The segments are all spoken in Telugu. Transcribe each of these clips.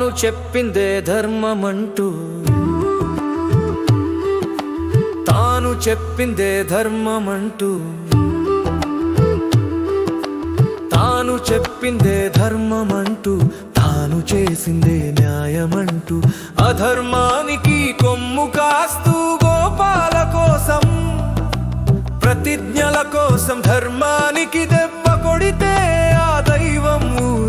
తాను చెప్పిందే ధర్మమంటూ. తాను చెప్పిందే ధర్మమంటూ. తాను చెప్పిందే ధర్మమంటూ తాను చేసిందే న్యాయమంటూ. అధర్మానికి కొమ్ము కాస్తూ గోపాల కోసం ప్రతిజ్ఞల కోసం ధర్మానికి దెబ్బ కొడితే ఆ దైవము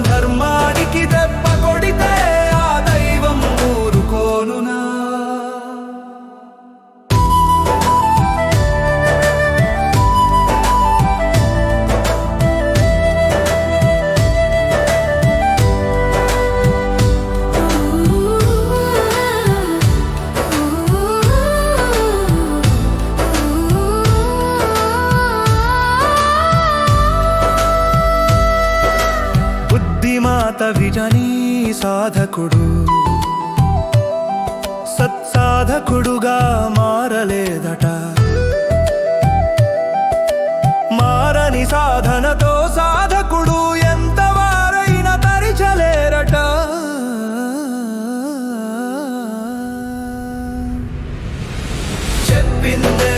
కోసం బుద్ధిమాత విజనీ సాధకుడు. సత్సాధకుడుగా మారలేదట. మారని సాధనతో సాధకుడు ఎంత వారైనా తరిచలేరట. చెప్పిందే